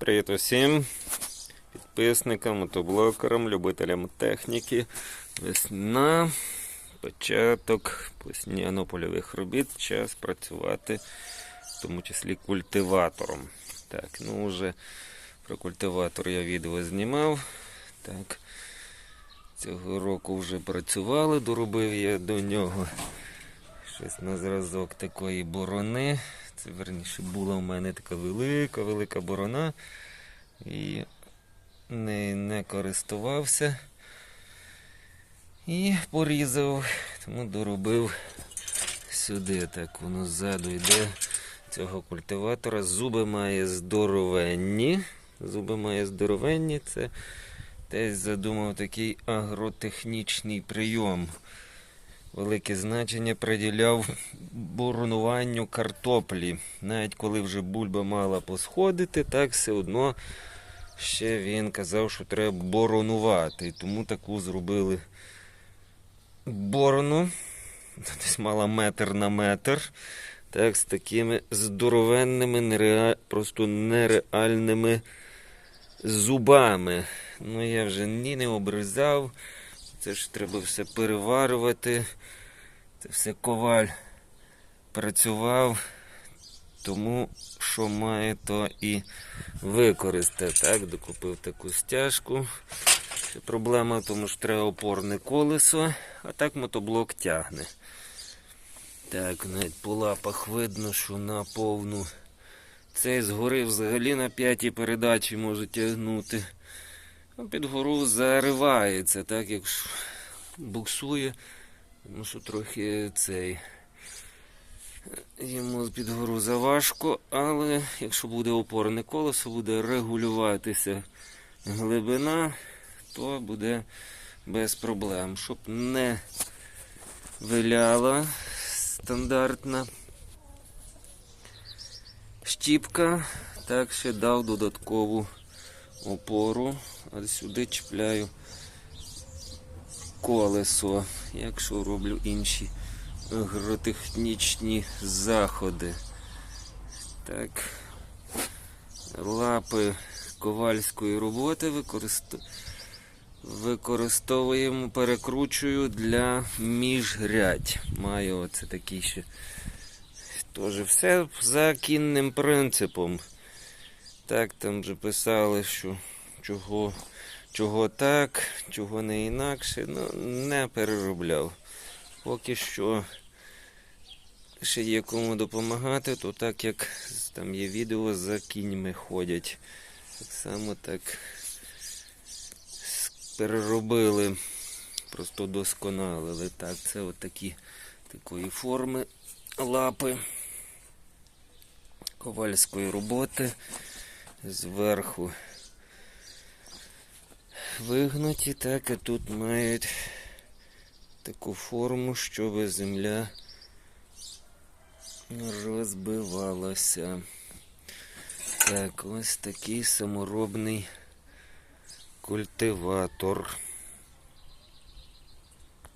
Привіт усім підписникам, мотоблокерам, любителям техніки. Весна, початок весняно-польових робіт. Час працювати, в тому числі культиватором. Так, ну вже про культиватор я відео знімав. Так, цього року вже працювали, доробив я до нього щось на зразок такої борони. Це верніше була в мене така велика, велика борона. І не, не користувався. І порізав, тому доробив сюди. Так воно ззаду йде цього культиватора. Зуби має здоровенні. Зуби має здоровенні. Це десь задумав такий агротехнічний прийом велике значення приділяв боронуванню картоплі. Навіть коли вже бульба мала посходити, так все одно ще він казав, що треба боронувати. Тому таку зробили борону. Десь мала метр на метр. Так, з такими здоровенними, нереа... просто нереальними зубами. Ну, я вже ні не обрізав. Це ж треба все переварювати. Це все коваль працював, тому що має, то і використати. Так, докупив таку стяжку. Ще проблема тому, що треба опорне колесо, а так мотоблок тягне. Так, навіть по лапах видно, що на повну. Цей згори взагалі на п'ятій передачі може тягнути. А під гору заривається, так як буксує, тому що трохи цей. Йому під гору заважко, але якщо буде опорне колесо, буде регулюватися глибина, то буде без проблем. Щоб не виляла стандартна щіпка, так ще дав додаткову опору, а сюди чіпляю колесо, якщо роблю інші агротехнічні заходи. Так, лапи ковальської роботи використо... використовуємо, перекручую для міжрядь. Маю оце такий ще. Теж все за кінним принципом. Так, там вже писали, що чого, чого так, чого не інакше. Ну, не переробляв. Поки що ще є кому допомагати, то так як там є відео за кіньми ходять. Так само так переробили, просто досконалили. Так, це от такі такої форми лапи ковальської роботи зверху вигнуті, так і тут мають таку форму, щоб земля розбивалася. Так, ось такий саморобний культиватор.